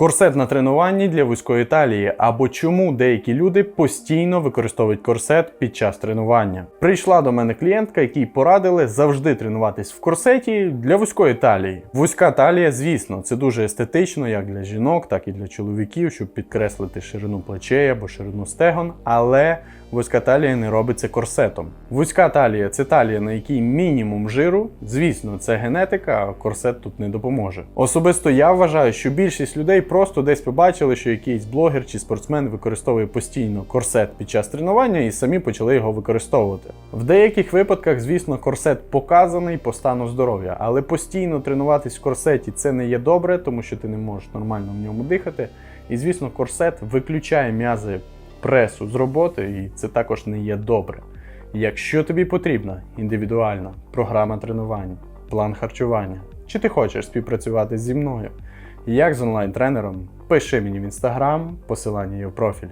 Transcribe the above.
Корсет на тренуванні для вузької талії або чому деякі люди постійно використовують корсет під час тренування. Прийшла до мене клієнтка, якій порадили завжди тренуватись в корсеті для вузької талії. Вузька талія, звісно, це дуже естетично як для жінок, так і для чоловіків, щоб підкреслити ширину плечей або ширину стегон, але Вузька талія не робиться корсетом. Вузька талія це талія, на якій мінімум жиру. Звісно, це генетика, а корсет тут не допоможе. Особисто я вважаю, що більшість людей просто десь побачили, що якийсь блогер чи спортсмен використовує постійно корсет під час тренування і самі почали його використовувати. В деяких випадках, звісно, корсет показаний по стану здоров'я, але постійно тренуватись в корсеті це не є добре, тому що ти не можеш нормально в ньому дихати. І звісно, корсет виключає м'язи пресу з роботи, і це також не є добре. Якщо тобі потрібна індивідуальна програма тренувань, план харчування, чи ти хочеш співпрацювати зі мною, як з онлайн-тренером, пиши мені в інстаграм, посилання є в профілі.